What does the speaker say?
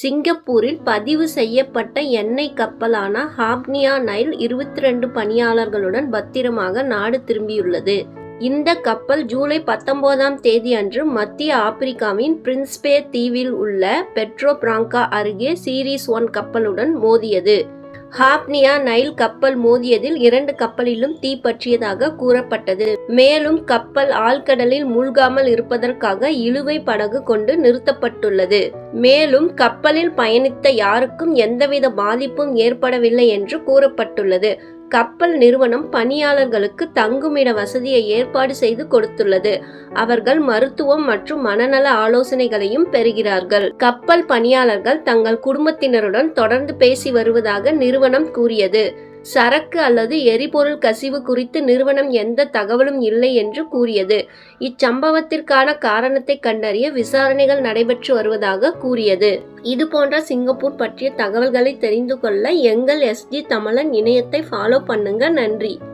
சிங்கப்பூரில் பதிவு செய்யப்பட்ட எண்ணெய் கப்பலான ஹாப்னியா நைல் இருபத்தி ரெண்டு பணியாளர்களுடன் பத்திரமாக நாடு திரும்பியுள்ளது. இந்த கப்பல் ஜூலை பத்தொன்பதாம் தேதி அன்று மத்திய ஆப்பிரிக்காவின் பிரின்ஸ்பே தீவில் உள்ள பெட்ரோ பிராங்கா அருகே சீரீஸ் ஒன் கப்பலுடன் மோதியது. ஹாப்னியா நைல் கப்பல் மோதியதில் இரண்டு கப்பலிலும் தீ பற்றியதாக கூறப்பட்டது. மேலும் கப்பல் ஆழ்கடலில் மூழ்காமல் இருப்பதற்காக இழுவை படகு கொண்டு நிறுத்தப்பட்டுள்ளது. மேலும் கப்பலில் பயணித்த யாருக்கும் எந்தவித பாதிப்பும் ஏற்படவில்லை என்று கூறப்பட்டுள்ளது. கப்பல் நிறுவனம் பணியாளர்களுக்கு தங்குமிட வசதியை ஏற்பாடு செய்து கொடுத்துள்ளது. அவர்கள் மருத்துவம் மற்றும் மனநல ஆலோசனைகளையும் பெறுகிறார்கள். கப்பல் பணியாளர்கள் தங்கள் குடும்பத்தினருடன் தொடர்ந்து பேசி வருவதாக நிறுவனம் கூறியது. சரக்கு அல்லது எரிபொருள் கசிவு குறித்து நிறுவனம் எந்த தகவலும் இல்லை என்று கூறியது. இச்சம்பவத்திற்கான காரணத்தை கண்டறிய விசாரணைகள் நடைபெற்று வருவதாக கூறியது. இது போன்ற சிங்கப்பூர் பற்றிய தகவல்களை தெரிந்து கொள்ள எங்கள் எஸ்ஜி தமிழன் இணையத்தை ஃபாலோ பண்ணுங்க. நன்றி.